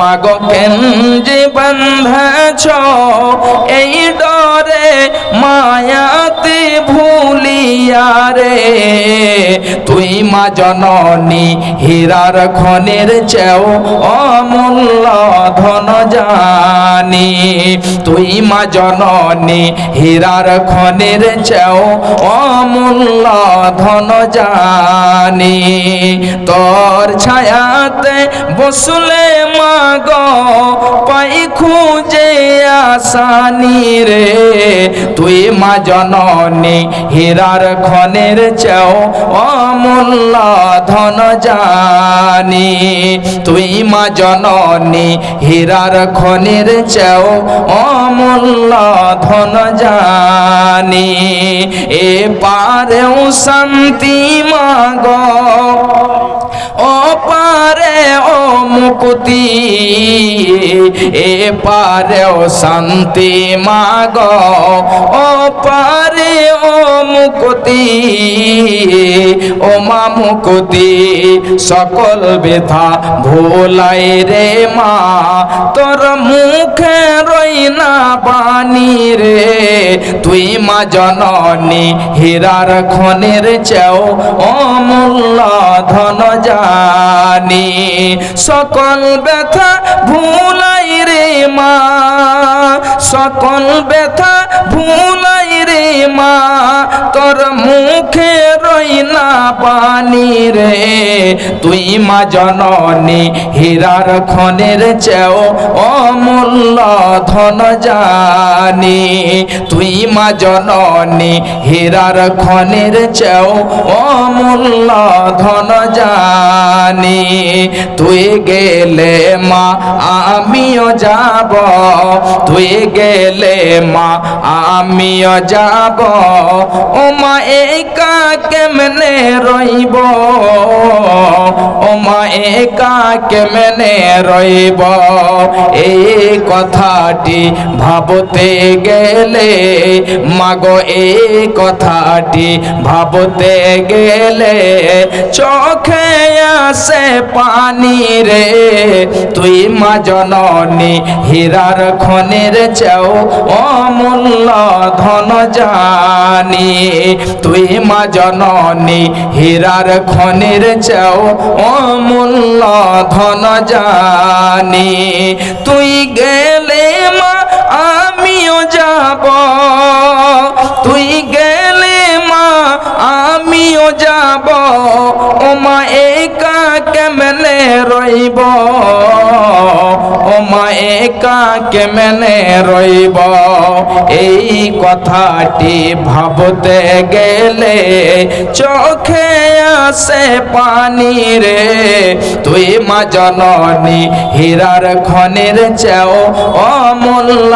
মাগো কেন যে বন্ধছ এই ডরে মায়াতে ভুলিয়া রে। তুই মা জননী, হীরার খনের চেও অমূল্য ধন জানি। তুই মা জননী, হীরার খনের চেও অমূল্য ধন জানি। তোর ছায়াতে বসলে মাগ পাই খুঁজে আসানি রে। তুই মা জননী, হীরার খনের চেও অমূল্য ধন জানি। তুই মা জননী, হীরার খনের চেও অমূল্য ধন জানি। এ পারেও শান্তি মাগ ও পারে ও মুকুতি, এ পারে ও শান্তি মাগ, ও পারে ও মুকুতি, ও মা মুকুতি, সকল ব্যথা ভোলাই রে মা। তোর মুখে রই না বাণী রে, তুই মা জননী হীরার খনের চেও অমূল্য ধন জানি সকল ব্যথা ভুলাই রে মা। সকল ব্যথা ভুলাই মা, তোর মুখে রই না পানি রে। তুই মা জননী, হীরার খনের চেও অমূল্য ধন জানি। তুই মা জননী, হীরার খনের চেও অমূল্য ধন জানি। তুই গেলে মা, আমিও যাব। তুই গেলে মা, আমিও যাব। ও মা একা কেমনে রইব? একা কেমনে রইব? এই কথাটি ভাবতে গেলে, মাগো, এই কথাটি ভাবতে গেলে চোখে আসে পানি রে। তুই মা জননী, হীরার খনের চেও অমূল্য ধন জানি তুই মা জননী, হীরার খনের চেও অমূল্য ধন জানি, তুই গেলে মা, আমিও যাব। তুই গেলে মা, আমিও যাব। ও মা একা কেমনে রইব? ও মা একা কেমনে রইব? এই কথাটি ভাবতে গেলে চোখে আসে পানি রে। তুই মা জননী, হীরার খনের চেও অমূল্য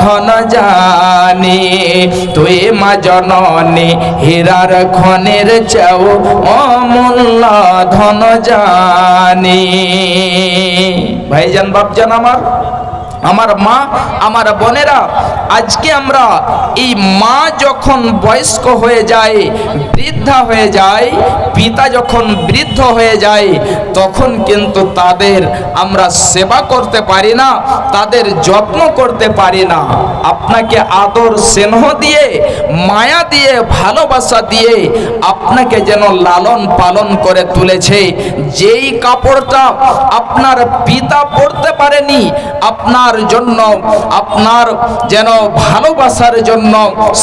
ধন জানি। তুই মা জননী, হীরার খনের চেও অমূল্য ধন জানি। ভাইজান, বাপজান আমার। না আমার মা, আমার বোনেরা, আজকে আমরা এই মা যখন বয়স্ক হয়ে যায়, বৃদ্ধা হয়ে যায়, পিতা যখন বৃদ্ধ হয়ে যায়, তখন কিন্তু তাদের আমরা সেবা করতে পারি না, তাদের যত্ন করতে পারি না। আপনাকে আদর, স্নেহ দিয়ে, মায়া দিয়ে, ভালোবাসা দিয়ে আপনাকে যেন লালন পালন করে তুলেছে। যেই কাপড়টা আপনার পিতা পরতে পারেনি, আপনার জন্য, আপনার যেন ভালোবাসার জন্য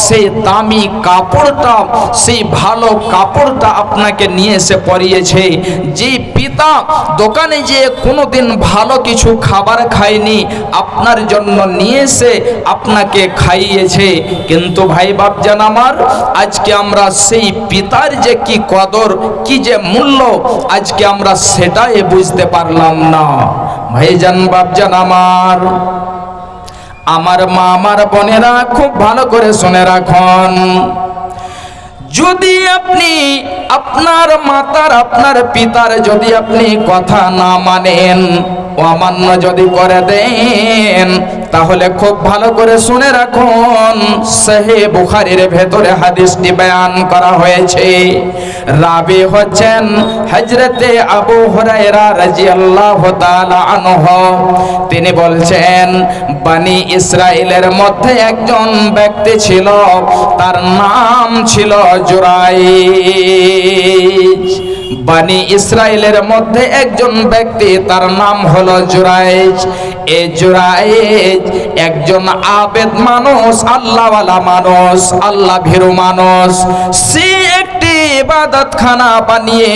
সেই দামি কাপড়টা সেই ভালো কাপড়টা আপনাকে নিয়ে এসে পরিয়েছে। যে পিতা দোকানে যে কোনোদিন ভালো কিছু খাবার খায়নি, আপনার জন্য নিয়ে এসে আপনাকে খাইয়েছে। কিন্তু ভাই বাপজান আমার, আজকে আমরা সেই পিতার যে কি কদর, কি যে মূল্য, আজকে আমরা সেটাই বুঝতে পারলাম না। ভাইজান, বাপজান আমার আমার মা, আমার বোনেরা খুব ভালো করে শুনে রাখুন। যদি আপনি আপনার মাতার, আপনার পিতার যদি আপনি কথা না মানেন অমান্য যদি করে দেন, তাহলে খুব ভালো করে শুনে রাখুন, সেহে বুখারির ভেতরে হাদিসটি বয়ান করা হয়েছে। রাবি হচ্ছেন হজরতে আবু হুরায়রা রাদিয়াল্লাহু তাআলা আনহু। তিনি বলছেন, বানি ইসরায়েলের মধ্যে একজন ব্যক্তি ছিল, তার নাম ছিল জুরাইজ বানি ইসরায়েলের মধ্যে একজন ব্যক্তি, তার নাম হলো জুরাইজ। এ জুরাইজ একজন আবেদ মানুষ, আল্লাহওয়ালা মানুষ, আল্লাহ ভীরু মানুষ। সে ইবাদত খানা বানিয়ে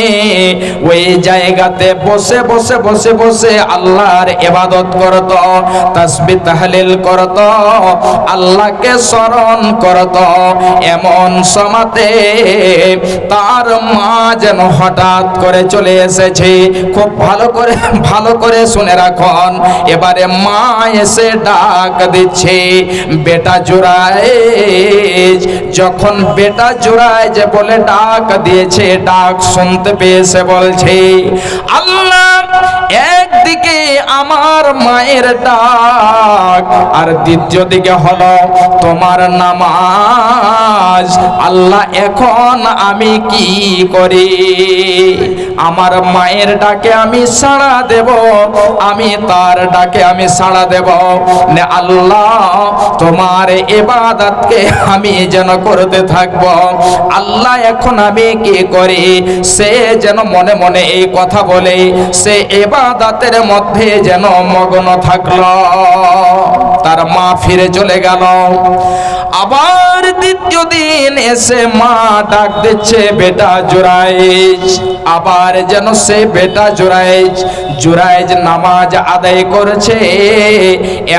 ওই জায়গাতে বসে বসে বসে বসে আল্লাহর ইবাদত করত তাসবিহ তাহলিল করত, আল্লাহকে স্মরণ করত। এমন সমাতে তার মা যেন হঠাৎ করে চলে এসেছে। খুব ভালো করে ভালো করে শুনে রাখুন। এবারে মা এসে ডাক দিচ্ছে, বেটা জোড়ায় যখন বেটা জোড়ায় যে বলে ডাক দিয়েছে, ডাক শুনতে পেয়েছে বলছে, আল্লাহ, একদিকে আমার মায়ের ডাক আর দ্বিতীয় দিকে হলো তোমার নামাজ। আল্লাহ, এখন আমি কি করি? আমার মায়ের ডাকে আমি সাড়া দেব, আমি তার ডাকে আমি সাড়া দেব। নে আল্লাহ, তোমার এবাদতকে আমি যেন করতে থাকব। আল্লাহ, এখন আমি কি করি? সে যেন মনে মনে এই কথা বলে, সে এবাদাতের মধ্যে যেন মগ্ন থাকল। তার মা ফিরে চলে গেল। আবার দ্বিতীয় দিন এসে মা ডাক দিচ্ছে, বেটা জোরাইজ, আবার যেন সে বেটা জোরাইজ জোরাইজ নামাজ আদায় করেছে।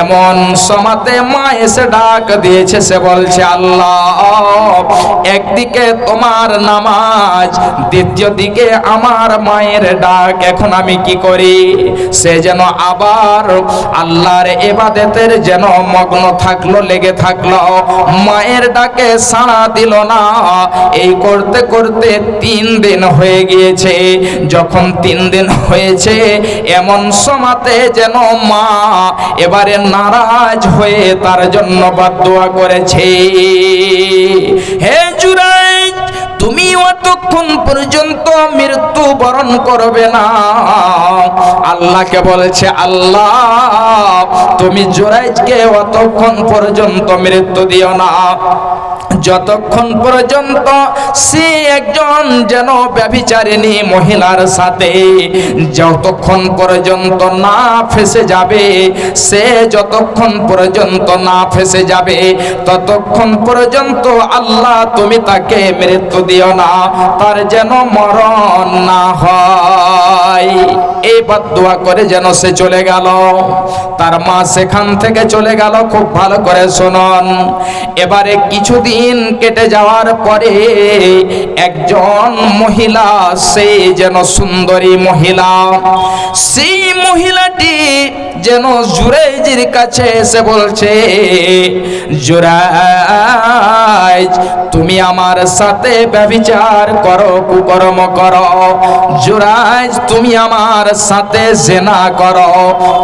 এমন সমাতে মা এসে ডাক দিয়েছে, সে বলছে, আল্লাহ, একদিকে তোমার নামাজ, দ্বিতীয় দিকে আমার মায়ের ডাক, এখন আমি কি করি? সে যেন আবার আল্লাহর এবাদেতের যেন মগ্ন থাকল, লেগে থাকল। মায়ের ডাকে সাড়া দিল না। এই করতে করতে তিন দিন হয়ে গিয়েছে। যখন তিন দিন হয়েছে, এমন সমাতে যেন মা এবারে নারাজ হয়ে তার জন্য বাদ করেছে। হে তুমি অতক্ষণ পর্যন্ত মৃত্যু বরণ করবে না। আল্লাহকে বলেছে, আল্লাহ, তুমি জোরাইজকে অতক্ষণ পর্যন্ত মৃত্যু দিও না। যতক্ষণ পর্যন্ত সে একজন যেন ব্যভিচারিণী মহিলার সাথে যতক্ষণ পর্যন্ত না ফেসে যাবে, সে যতক্ষণ পর্যন্ত না ফেসে যাবে, ততক্ষণ পর্যন্ত আল্লাহ তুমি তাকে মৃত্যু দিও না, তার যেন মরণ না হয়। এই দোয়া করে যেন সে চলে গেল। তার মা সেখান থেকে চলে গেল, খুব ভালো করে শুনুন। এবারে কিছুদিন কেটে যাওয়ার পরে একজন মহিলা, সে যেন সুন্দরী মহিলা। সেই মহিলাটি যেন জুরাইজির কাছে এসে বলছে, জুরাইজ, তুমি আমার সাথে ব্যভিচার করো, কুকর্ম করো। জুরাইজ, তুমি আমার সাথে জেনা করো।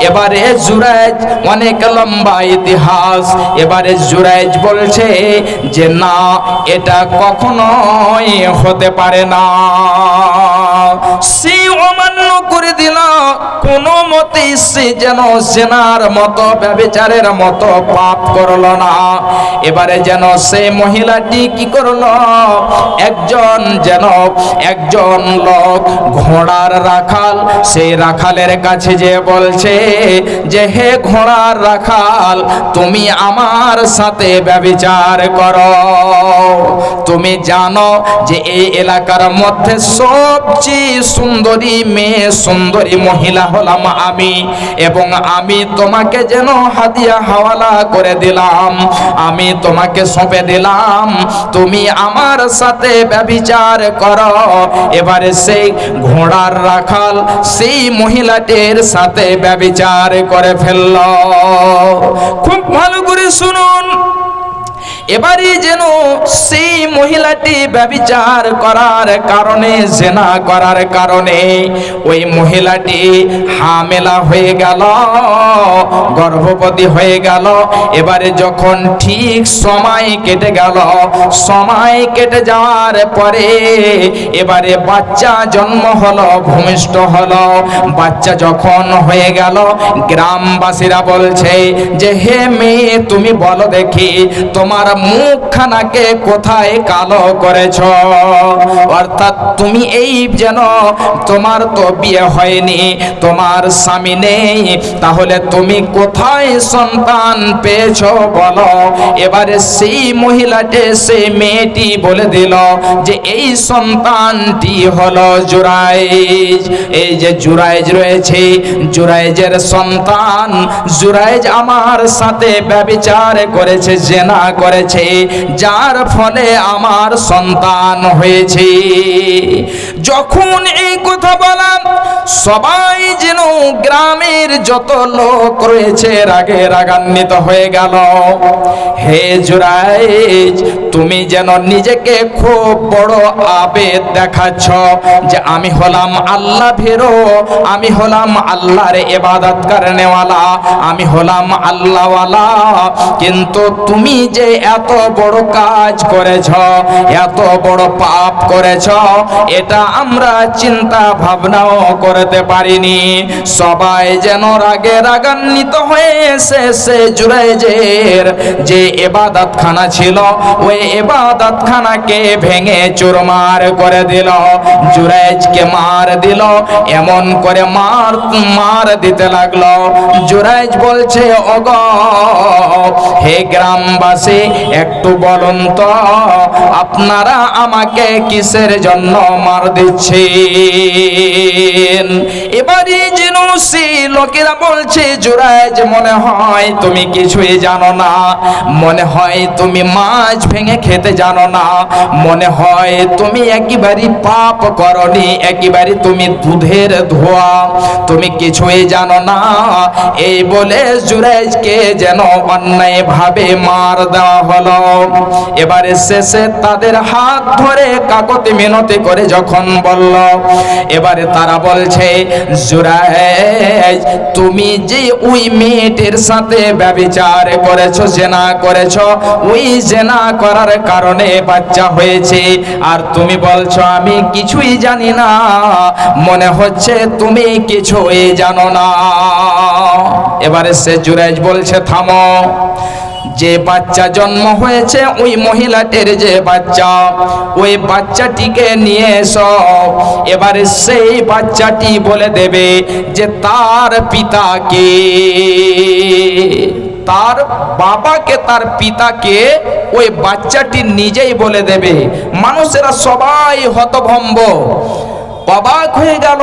এবারে জুরাইজ অনেক লম্বা ইতিহাস। এবারে জুরাইজ বলছে যে না, এটা কখনোই হতে পারে না। সে অমান্য করে দিল, কোনো মতে সে যেন সেনার মতো ব্যবচারের মতো পাপ করল না। এবারে যেন সে মহিলাটি কি করল, একজন যেন একজন লোক ঘোড়ার রাখাল, সেই রাখালের কাছে যে বলছে যে, হে ঘোড়ার রাখাল, তুমি আমার সাথে ব্যবচার করো। তুমি জানো যে এই এলাকার মধ্যে সবচেয়ে সুন্দরী মেয়ে, সুন্দরী মহিলা হলাম আমি। এবং আমি তোমাকে যেন হাতিয়া হাওয়ালা করে দিলাম। আমি তোমাকে সঁপে দিলাম। তুমি আমার সাথে ব্যবিচার করো। এবারে সেই ঘোড়ার রাখাল সেই মহিলাটির সাথে ব্যবিচার করে ফেলল। খুব ভালো করে শুনুন। এবারে যেন সেই মহিলাটি ব্যবিচার করার কারণে, জেনা করার কারণে ওই মহিলাটি হামেলা হয়ে গেল, গর্ভবতী হয়ে গেল। এবারে যখন ঠিক সময় কেটে গেল, সময় কেটে যাওয়ার পরে এবারে বাচ্চা জন্ম হলো, ভূমিষ্ঠ হলো। বাচ্চা যখন হয়ে গেল, গ্রামবাসীরা বলছে যে, হে মেয়ে, তুমি বলো দেখি, তোমার মুখখানাকে কোথায় কালো করেছ? অর্থাৎ তুমি এই যেন তোমার তো বিয়ে হয়নি, তোমার স্বামী নেই, তাহলে তুমি কোথায় সন্তান পেয়েছ বলো? এবারে সেই মহিলাটি, সেই মেয়েটি বলে দিল যে এই সন্তানটি হলো জুরাইজ। এই যে জুরাইজ রয়েছে, জুরাইজের সন্তান, জুরাইজ আমার সাথে ব্যবিচার করেছে, জেনা করেছে। যার ফলে আমার সন্তান হয়েছে। যখন এই কথা বলাম সবাই যেন গ্রামের যত লোক রয়েছে, রাগে রাগান্বিত হয়ে গেল। হে জুরাইজ তুমি যেন নিজেকে খুব বড় আবেদ দেখাচ্ছ যে আমি হলাম আল্লাহ ভেরো, আমি হলাম আল্লাহর এবাদত করেনেওয়ালা আমি হলাম আল্লাহওয়ালা। কিন্তু তুমি যে এত বড় কাজ করেছ, এত বড় পাপ করেছ, এটা আমরা চিন্তা ভাবনাও করতে পারিনি। সবাই যেন রাগে রাগান্বিত হয়ে শেষে জুরাইজের যে এবাদত খানা ছিল, ওই এবাদত খানাকে ভেঙে চুরমার করে দিল। জুরাইজকে মার দিল, এমন করে মার মার দিতে লাগল। জুরাইজ বলছে অগ হে গ্রামবাসী একটু বলুন তো, আপনারা আমাকে কিসের জন্য মার দিচ্ছেন? এবারে যেন লোকেরা বলছে, জুরাইজ মনে হয় তুমি কিছুই জানো না। মনে হয় তুমি মাছ ভেঙে খেতে জানো না। মনে হয় তুমি একেবারে পাপ করনি, একেবারে তুমি দুধের ধোয়া। তুমি কিছুই জানো না। এই বলে জুরাইজকে যেন অন্যায় ভাবে মার দেওয়া হলো। এবারে শেষে তাদের হাত ধরে কাকতি মিনতি করে যখন বলল, এবারে তারা বলছে জুরাইজ তুমি যে ওই মেয়েটির সাথে ব্যবিচার করেছ, জেনা করেছ, ওই জেনা করার কারণে বাচ্চা হয়েছে। আর তুমি বলছো, আমি কিছুই জানি না, মনে হচ্ছে তুমি কিছুই জানো না। এবারে সে জুরাইজ বলছে, থামো। যে বাচ্চা জন্ম হয়েছে, ওই মহিলাটির যে বাচ্চা, ওই বাচ্চাটিকে নিয়ে এসো। এবারে সেই বাচ্চাটি বলে দেবে যে, তার পিতাকে, তার বাবাকে, তার পিতাকে ওই বাচ্চাটি নিজেই বলে দেবে। মানুষেরা সবাই হতভম্ব। অবাক হয়ে গেল।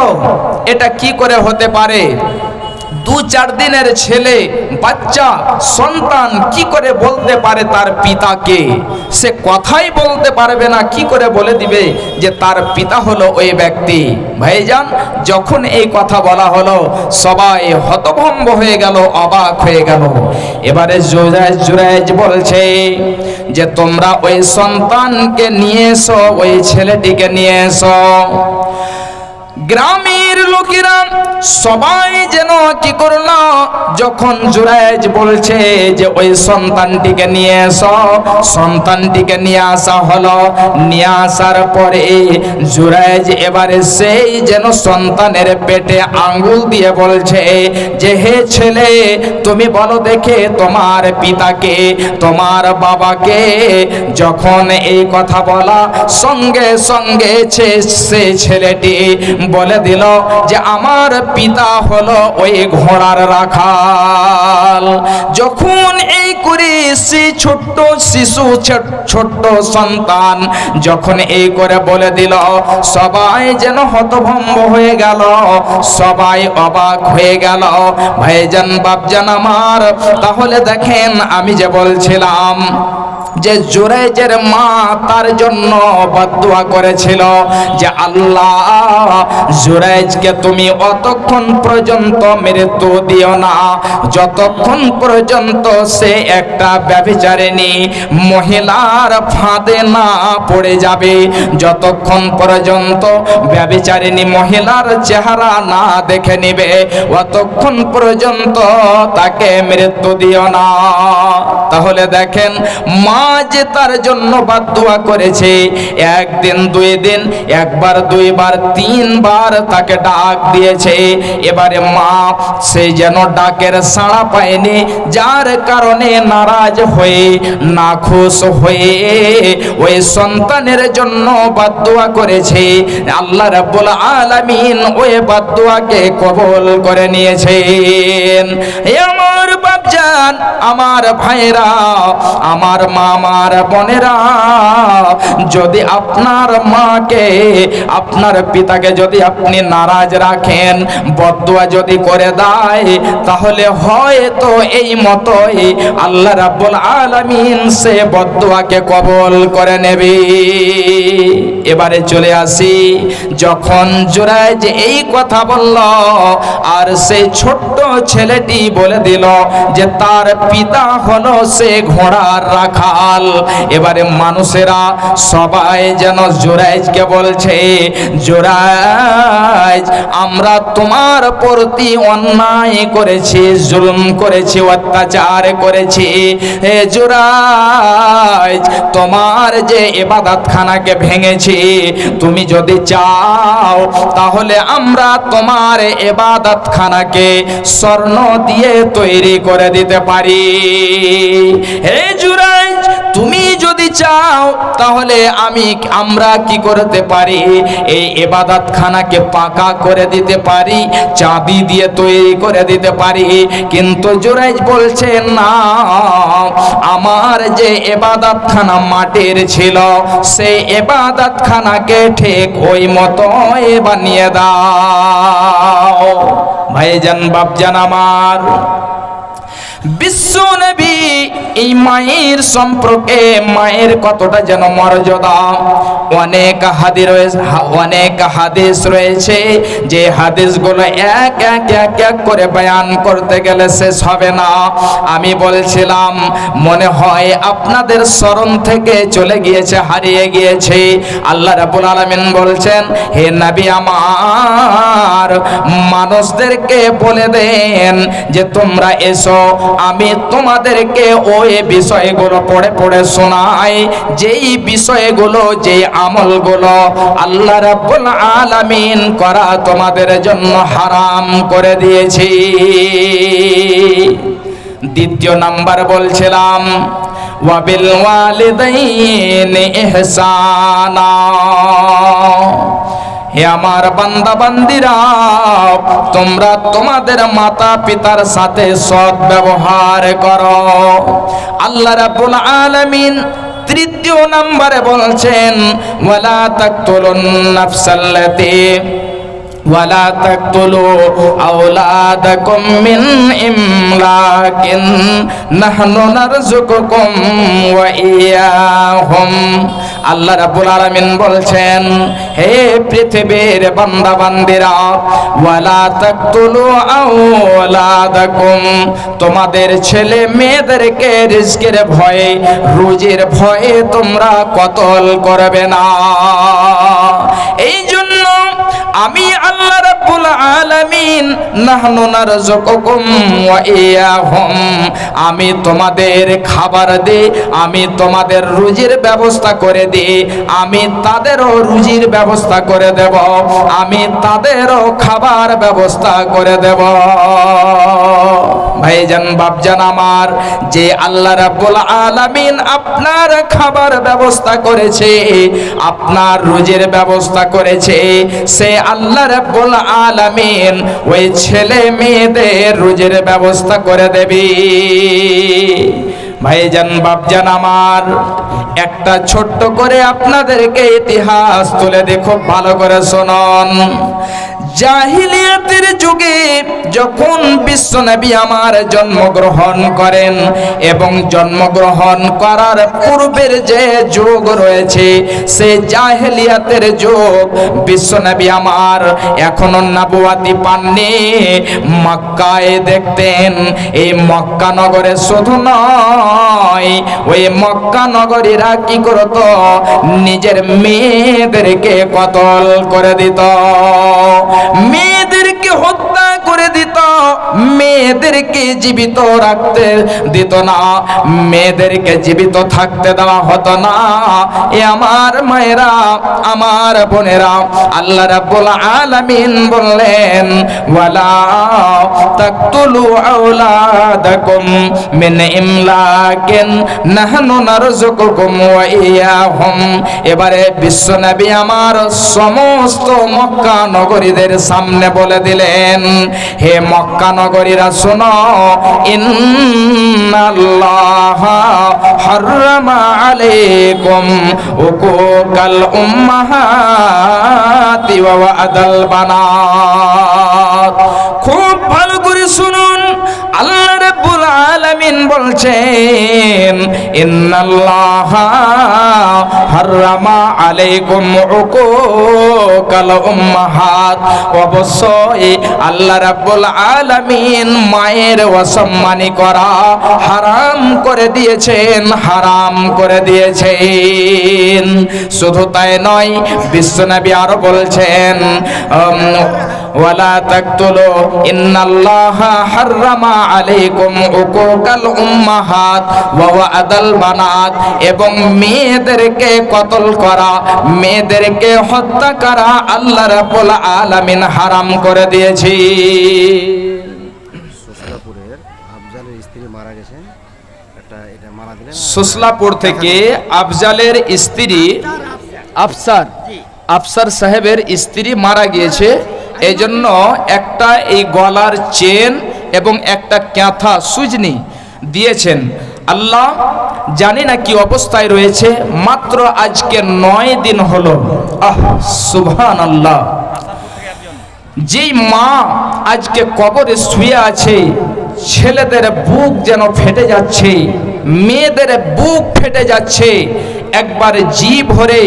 এটা কি করে হতে পারে? দু চার দিনের ছেলে, বাচ্চা, সন্তান কি করে বলতে পারে তার পিতাকে? সে কথাই বলতে পারবে না, কি করে বলে দিবে যে তার পিতা হলো ওই ব্যক্তি? ভাইজান, যখন এই কথা বলা হলো, সবাই হতভম্ব হয়ে গেল, অবাক হয়ে গেল। এবারে জুরাইজ জুরাইজ বলছে যে, তোমরা ওই সন্তানকে নিয়ে এসো, ওই ছেলেটিকে নিয়ে এসো। গ্রামের লোকেরা সবাই যেন কি করল যখন জুরাইজ বলছে যে ওই সন্তানটিকে নিয়ে এসো, সন্তানটিকে নিয়ে আসা হলো। নিয়ে আসার পরে জুরাইজ এবারে সেই যেন সন্তানের পেটে আঙ্গুল দিয়ে বলছে যে, হে ছেলে, তুমি বলো দেখে তোমার পিতাকে, তোমার বাবাকে। যখন এই কথা বলা সঙ্গে সঙ্গে সে ছেলেটি বলে দিল যে আমার পিতা হলো ওই ঘোড়ার রাখাল। যখন এই করে সে ছোট্ট শিশু ছোট্ট সন্তান যখন এই করে বলে দিল, সবাই যেন হতভম্ব হয়ে গেল, সবাই অবাক হয়ে গেল, ভাইজান, বাপজান আমার, তাহলে দেখেন আমি যে বলছিলাম যে জুরাইজের মা তার জন্য বদুয়া করেছিল যে আল্লাহ, জুরাইজকে তুমি অতক্ষণ পর্যন্ত মৃত্যু দিও না। যতক্ষণ পর্যন্ত সে একটা ব্যভিচারিণী মহিলার ফাঁদে না পড়ে যাবে, যতক্ষণ পর্যন্ত ব্যভিচারিণী মহিলার চেহারা না দেখে নিবে, অতক্ষণ পর্যন্ত তাকে মৃত্যু দিও না। তাহলে দেখেন মা যে তার জন্য বাদুয়া করেছে, একদিন, দুই দিন, একবার, দুইবার, তিনবার তাকে ডাক দিয়েছে। এবারে মা, সে যেন ডাকের সাড়া পায়নি, যার কারণে নারাজ হয়ে, নাখুশ হয়ে ওই সন্তানের জন্য বাদুয়া করেছে। আল্লাহ রাব্বুল আলামিন ওই বাদুয়াকে কবুল করে নিয়েছেন। আমার আমার ভাইরা, আমার মামার বোনেরা, যদি আপনার মাকে, আপনার পিতাকে যদি আপনি নারাজ রাখেন, বদুয়া যদি করে দেয়, তাহলে হয়তো এই মতোই আল্লাহ রাব্বুল আলামিন সে বদুয়াকে কবল করে নেবে। এবারে চলে আসি, যখন জোরায় যে এই কথা বলল, আর সেই ছোট্ট ছেলেটি বলে দিল যে তার পিতা হলো সে ঘোড়ার রাখাল এবারে মানুষেরা সবাই যেন জোরাইজকে বলছে, জোরাইজ, আমরা তোমার প্রতি অন্যায় করেছি, জুলুম করেছি, অত্যাচার করেছি। হে জোরাইজ, তোমার যে এবাদত খানাকে ভেঙেছি, তুমি যদি চাও, তাহলে আমরা তোমার এবাদত খানাকে স্বর্ণ দিয়ে তৈরি করে দিতে পারি। হে জুরাইজ তুমি যদি চাও, তাহলে আমি আমরা কি করতে পারি? এই এবাদত খানাকে পাকা করে দিতে পারি, চাবি দিয়ে তৈরি করে দিতে পারি। কিন্তু জুরাইজ বলছে, না, আমার যে এবাদত খানা মাটির ছিল সেই এবাদত খানাকে ঠিক ওই মতো বানিয়ে দাও। ভাইজান, বাপজান আমার বিশ্ব নবী এই মায়ের সম্পর্কে মায়ের কতটা যেন মর্যাদা। অনেক হাদিস রয়েছে, অনেক হাদিস রয়েছে যে হাদিসগুলো এক এক এক এক করে বয়ান করতে গেলে শেষ হবে না। আমি বলছিলাম, মনে হয় আপনাদের স্মরণ থেকে চলে গিয়েছে, হারিয়ে গিয়েছে। আল্লাহ রাব্বুল আলামিন বলছেন, হে নবী আমার, মানুষদেরকে বলে দেন যে তোমরা এসো আমি তোমাদেরকে ওই বিষয়গুলো পড়ে পড়ে শোনাই। যেই বিষয়গুলো যে আমলগুলো আল্লাহ রাব্বুল আলামিন করা তোমাদের জন্য হারাম করে দিয়েছি। দ্বিতীয় নাম্বার বলছিলাম, ওয়াবিল ওয়ালিদাইনি ইহসানা। হে আমার বান্দা বান্দিরা তোমরা তোমাদের মাতা পিতার সাথে সৎ ব্যবহার করো আল্লাহ রাব্বুল আলামিন তৃতীয় নম্বরে বলছেন ওয়ালা তাকতুলুন নাফসাল্লাতী ولا تقتلوا أولادكم من إملاق نحن نرزقكم وإياهم আল্লাহ রাব্বুল আলামিন বলছেন হে পৃথিবীর বান্দা বান্দিরা ওয়ালা তাকতুলু আওলাদাকুম। তোমাদের ছেলে মেয়েদেরকে রিজকের ভয়ে, রুজির ভয়ে তোমরা কতল করবে না। এই জন্য আমি আল্লাহ রাব্বুল আলামিন, নাহনু নারযুকুকুম ওয়া ইয়াহুম। আমি তোমাদের খাবার দে, আমি তোমাদের রুজির ব্যবস্থা করে দে, আমি তাদেরও রুজির ব্যবস্থা করে দেব। আমি তাদেরও খাবার ব্যবস্থা করে দেব। ভাইজান, বাপজান আমার, যে আল্লাহ রাব্বুল আলামিন আপনার খাবার ব্যবস্থা করেছে, আপনার রুজির ব্যবস্থা করেছে, সে আল্লাহ রাব্বুল আলামিন ওই ছেলে মেয়েদের রুজির ব্যবস্থা করে দেবে। ভাইজান বাপজান আমার একটা ছোট্ট করে আপনাদেরকে ইতিহাস তুলে দেখো ভালো করে শোনন। জাহিলিয়াতের যুগে যখন বিশ্বনবী আমার জন্মগ্রহণ করেন এবং জন্মগ্রহণ করার পূর্বের যে যুগ রয়েছে, সে জাহিলিয়াতের যুগ বিশ্বনবী আমার এখনও নাবুয়াতি পাননি। মক্কায় দেখতেন, এই মক্কা নগরে শুধু নয়, ওই মক্কা নগরীরা কি করত? নিজের মেয়েদেরকে কতল করে দিত। মেয়েদেরকে হত্যা করে দিত, মেয়েদেরকে জীবিত রাখতে দিত না, মেয়েদেরকে জীবিত থাকতে দেওয়া হতো না। এ আমার মায়েরা, আমার বোনেরা, আল্লাহ রাব্বুল আলামিন বললেন, ওয়ালা তাকতুলু আওলাদাকুম মিন ইমলাকিন, নাহনু নারযুকুকুম ওয়া ইয়াহুম। এবারে বিশ্বনবী আমার সমস্ত মক্কা নগরীদের সামনে বলে দিলেন, হে মক্কা নগরীরা, শোনো, ইন্নাল্লাহ হাররামা আলাইকুম উকুকাল উম্মাহাতি ওয়া ওয়াদাল বানাত। খুব ভালো আলামিন বলছেন, ইন্নাল্লাহ হাররামা আলাইকুম উকুকাল উম্মাহাত অবশ্যই আল্লাহ রাব্বুল আলামিন মায়ের অসম্মানী করা হারাম করে দিয়েছেন, হারাম করে দিয়েছেন। শুধু তাই নয় বিশ্বনবী আরও বলছেন ওয়ালা তাকতুলু ইন্নাল্লাহা হাররামা আলাইকুম উকুকাল উম্মাহাত ওয়া ওয়াদাল বানাত এবং মেয়েদেরকে কতল করা মেয়েদেরকে হত্যা করা আল্লাহ রাব্বুল আলামিন হারাম করে দিয়েছি। সুসলাপুর থেকে আফজালের স্ত্রী আফসার আফসার সাহেবের স্ত্রী মারা গিয়েছে। এই জন্য একটা এই গলার চেন এবং একটা ক্যাথা সুজনি দিয়েছেন। আল্লাহ জানি না কি অবস্থায় রয়েছে, মাত্র আজকে নয় দিন হলো। আহ সুবহান আল্লাহ যেই মা আজকে কবরে শুয়ে আছে, ছেলেদের বুক যেন ফেটে যাচ্ছে, মেয়েদের বুক ফেটে যাচ্ছে, একবার জি ভরে,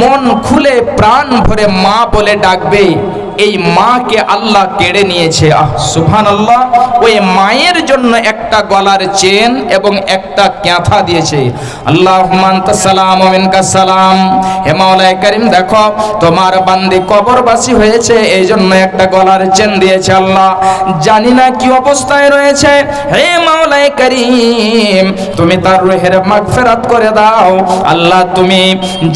মন খুলে, প্রাণ ভরে মা বলে ডাকবে এই মাকে আল্লাহ কেড়ে নিয়েছে। আহ সুবহান আল্লাহ ওই মায়ের জন্য একটা গলার চেন এবং একটা ক্যাথা দিয়েছে। আল্লাহ সালাম সালাম। হে করিম, দেখো, তোমার বান্দি কবরবাসী হয়েছে এই জন্য একটা গলার চেন দিয়েছে আল্লাহ। জানি না কি অবস্থায় রয়েছে। হে মাওলায়ে করিম, তুমি তার রুহের মাগফিরাত করে দাও। আল্লাহ, তুমি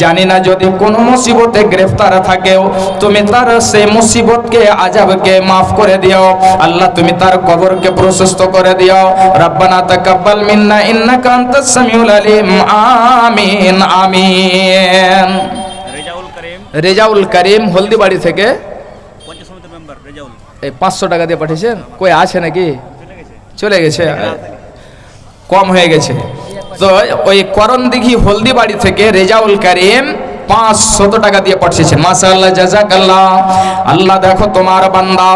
জানি না যদি কোনো মুসিবতে গ্রেফতার থাকেও, তুমি তার সেই মুসিবতকে আজাবকে মাফ করে দিও। আল্লাহ তুমি তার কবরকে প্রশস্ত করে দিও। রব্বানা তাকাব্বাল মিন্না ইন্নাকা আনতাস সামিউল আলিম। আমিন আমিন। রেজাউল করিম। হলদিবাড়ি থেকে। এই পাঁচশো টাকা দিয়ে পাঠিয়েছেন? কই আছে নাকি? চলে গেছে। চলে গেছে। কম হয়ে গেছে। তো ওই করণদিঘি হলদিবাড়ি থেকে রেজাউল করিম পাঁচশত টাকা দিয়ে পাঠিয়েছেন মাসা আল্লাহ জাজাক আল্লাহ আল্লাহ দেখো তোমার বান্দা